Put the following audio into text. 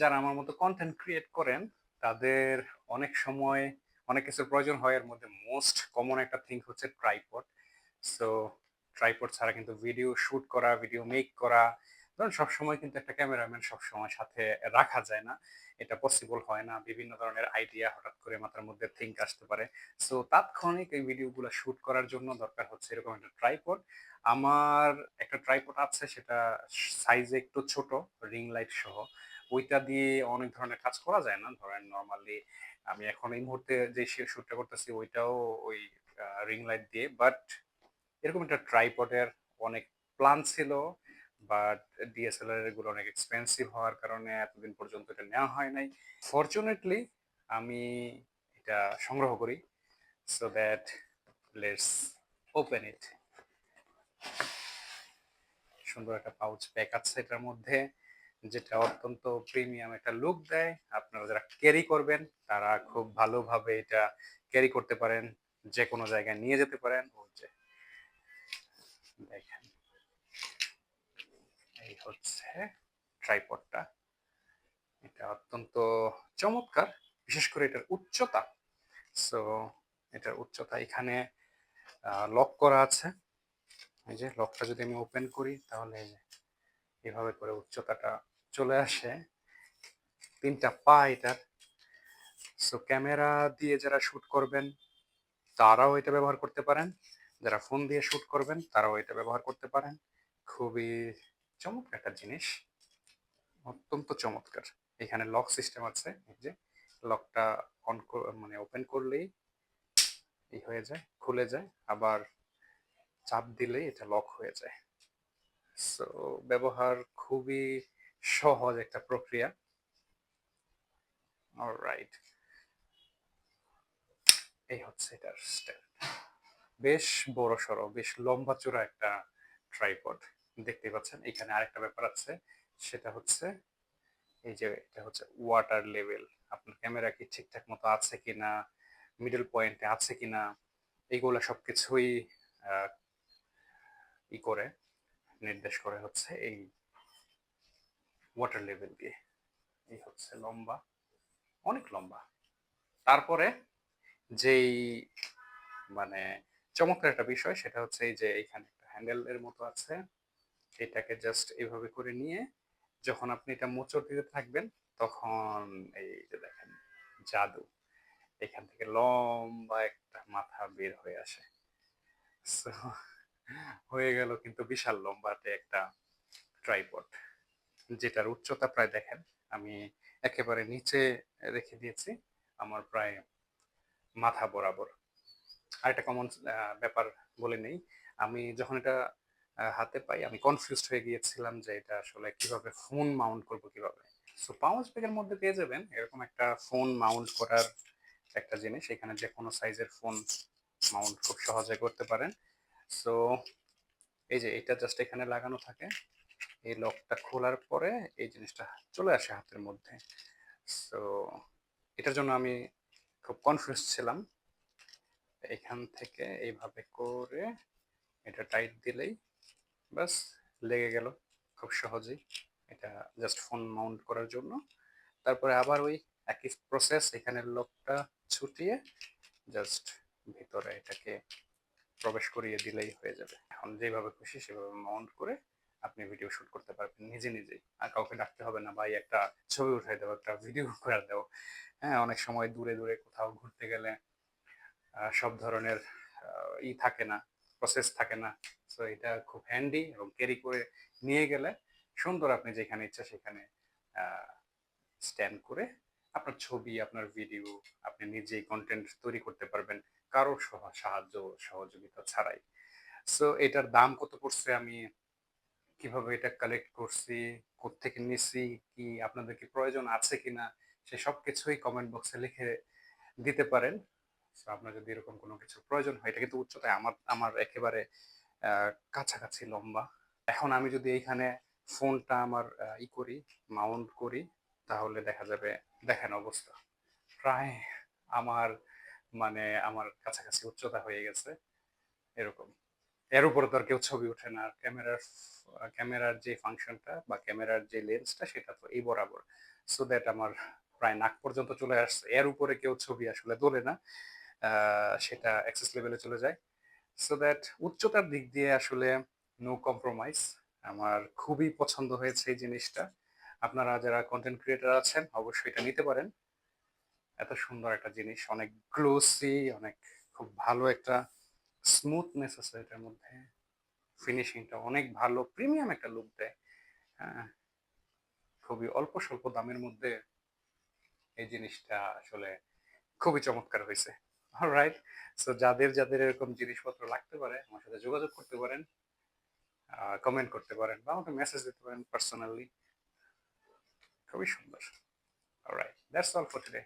যারা আমার মতো কন্টেন্ট ক্রিয়েট করেন, তাদের অনেক সময় অনেক কিছুর প্রয়োজন হয়। এর মধ্যে মোস্ট কমন একটা থিং হচ্ছে ট্রাইপড সো ট্রাইপড ছাড়া কিন্তু ভিডিও শুট করা ভিডিও মেক করা, ধরুন সবসময় কিন্তু একটা ক্যামেরাম্যান সবসময় সাথে রাখা যায় না। এটা পসিবল হয় না। বিভিন্ন ধরনের আইডিয়া হঠাৎ করে মাথার মধ্যে থিঙ্ক আসতে পারে। সো তাৎক্ষণিক এই ভিডিওগুলো শুট করার জন্য দরকার হচ্ছে এরকম একটা ট্রাইপড আমার একটা ট্রাইপড আছে, সেটা সাইজে একটু ছোট রিং লাইট সহ। ওইটা দিয়ে অনেক ধরনের কাজ করা যায় না। ধরেন নর্মালি আমি এখন এই মুহূর্তে যে শ্যুটটা করতেছি, ওইটাও ওই রিং লাইট দিয়ে। বাট এরকম একটা ট্রাইপডের অনেক প্ল্যান ছিল বাট ডিএসএলআর এগুলো অনেক এক্সপেন্সিভ হওয়ার কারণে এতদিন পর্যন্ত এটা নেওয়া হয় নাই। ফরচুনেটলি আমি এটা সংগ্রহ করি so that let's open it সুন্দর একটা পাউচ প্যাক আছে এটার মধ্যে। যেটা অত্যন্ত প্রিমিয়াম একটা লুক দেয়, আপনারা যারা ক্যারি করবেন, তারা খুব ভালোভাবে এটা ক্যারি করতে পারেন যে কোনো জায়গায় নিয়ে যেতে পারেন। যে, দেখেন। এই হচ্ছে ট্রাইপডটা এটা অত্যন্ত চমৎকার, বিশেষ করে এটার উচ্চতা। সো এটার উচ্চতা এখানে লক করা আছে। এই যে লকটা যদি আমি ওপেন করি, তাহলে এভাবে করে উচ্চতাটা চলে আসে। তিনটা পা এটার। সো ক্যামেরা দিয়ে যারা শ্যুট করবেন, তারাও এটা ব্যবহার করতে পারেন। যারা ফোন দিয়ে শুট করবেন, তারাও এটা ব্যবহার করতে পারেন। খুবই চমৎকার একটা জিনিস। অত্যন্ত চমৎকার। এখানে লক সিস্টেম আছে। যে লকটা অন মানে ওপেন করলেই এই হয়ে যায়, খুলে যায়। আবার চাপ দিলেই এটা লক হয়ে যায়। সো ব্যবহার খুবই সহজ একটা প্রক্রিয়া। অলরাইট এই হচ্ছে এটার স্টেপ বেশ বড় সড়ো, বেশ লম্বা চূড়া একটা ট্রাইপড দেখতে পাচ্ছেন। এখানে আরেকটা ব্যাপার আছে, সেটা হচ্ছে এই যে এটা হচ্ছে ওয়াটার লেভেল আপনার ক্যামেরা কি ঠিকঠাক মতো আছে কিনা মিডল পয়েন্টে আছে কিনা এইগুলো সবকিছুই ই করে, নির্দেশ করে হচ্ছে এই ওয়াটার লেভেল দিয়ে এই হচ্ছে লম্বা, অনেক লম্বা। তারপরে যেই মানে চমৎকার একটা বিষয়, সেটা হচ্ছে এই যে এইখানে একটা হ্যান্ডেলের মতো আছে। এটাকে জাস্ট এইভাবে করে নিয়ে যখন আপনি এটা মোচড় দিতে থাকবেন, তখন এই যে দেখেন জাদু, এখান থেকে লম্বা একটা মাথা বের হয়ে আসে। হয়ে গেল কিন্তু বিশাল লম্বাতে একটা ট্রাইপড যেটার উচ্চতা প্রায় দেখেন, আমি একেবারে নিচে রেখে দিয়েছি, আমার প্রায় মাথা বরাবর। আরেকটা কমন ব্যাপার বলে নেই, আমি যখন এটা হাতে পাই, আমি কনফিউজড হয়ে গিয়েছিলাম যে এটা আসলে কীভাবে ফোন মাউন্ট করব কীভাবে। সো পাউচ ব্যাগের মধ্যে পেয়ে যাবেন, এরকম একটা ফোন মাউন্ট করার একটা জিনিস, এখানে যে কোনো সাইজের ফোন মাউন্ট খুব সহজে করতে পারেন। সো এই যে এটা জাস্ট এখানে লাগানো থাকে। এই লকটা খোলার পরে এই জিনিসটা চলে আসে হাতের মধ্যে। সো এটার জন্য আমি খুব কনফিউজ ছিলাম। এখান থেকে এইভাবে করে এটা টাইট দিলেই বাস লেগে গেল খুব সহজেই। এটা জাস্ট ফোন মাউন্ট করার জন্য। তারপরে আবার ওই একই প্রসেস এখানে লকটা ছুটিয়ে জাস্ট ভিতরে এটাকে প্রবেশ করিয়ে দিলেই হয়ে যাবে। এখন যেভাবে খুশি সেভাবে মাউন্ট করে আপনি ভিডিও শুট করতে পারবেন নিজে নিজেই। আর কাউকে ডাকতে হবে না, ভাই, একটা ছবি উঠাই দেবো, একটা ভিডিও করে দেবো। হ্যাঁ অনেক সময় দূরে দূরে কোথাও ঘুরতে গেলে সব ধরনের ই থাকে না প্রসেস থাকে না। সো এটা খুব হ্যান্ডি এবং ক্যারি করে নিয়ে গেলে সুন্দর আপনি যেখানে ইচ্ছা সেখানে স্ট্যান্ড করে আপনার ছবি, আপনার ভিডিও আপনি নিজেই কন্টেন্ট তৈরি করতে পারবেন কারও সাহায্য সহযোগিতা ছাড়াই। সো এটার দাম কত পড়ছে আমি কীভাবে এটা কালেক্ট করছি কোথেকে নিছি, কি আপনাদের কি প্রয়োজন আছে কিনা, সে সব কিছুই কমেন্ট বক্সে লিখে দিতে পারেন। আপনার যদি এরকম কোনো কিছু প্রয়োজন হয়, এটা কিন্তু উচ্চতায় আমার আমার একেবারে কাছাকাছি লম্বা। এখন আমি যদি এইখানে ফোনটা আমার ই করি মাউন্ট করি, তাহলে দেখা যাবে, দেখেন অবস্থা। প্রায় আমার মানে আমার কাছাকাছি উচ্চতা হয়ে গেছে, এরকম। এর উপরে তো আর কেউ ছবি ওঠে না। আর ক্যামেরার ক্যামেরার যে ফাংশনটা বা ক্যামেরার যে লেন্সটা সেটা তো এই বরাবর। সো দ্যাট আমার প্রায় নাক পর্যন্ত চলে আসছে। এর উপরে কেউ ছবি আসলে তোলে না। সেটা অ্যাক্সেস লেভেলে চলে যায়। সো দ্যাট উচ্চতার দিক দিয়ে আসলে নো কম্প্রোমাইজ আমার খুবই পছন্দ হয়েছে এই জিনিসটা। আপনারা যারা কন্টেন্ট ক্রিয়েটার আছেন, অবশ্যই এটা নিতে পারেন। এত সুন্দর একটা জিনিস। অনেক গ্লোসি অনেক খুব ভালো একটা স্মুথনেস আছে এটার মধ্যে। ফিনিশিংটা অনেক ভালো প্রিমিয়াম একটা লুক দেয়। হ্যাঁ, খুবই অল্প স্বল্প দামের মধ্যে এই জিনিসটা আসলে খুবই চমৎকার হয়েছে। রাইট সো যাদের যাদের এরকম জিনিসপত্র লাগতে পারে আমার সাথে যোগাযোগ করতে পারেন কমেন্ট করতে পারেন বা আমাকে মেসেজ দিতে পারেন পার্সোনালি খুবই সুন্দর। Right that's all for today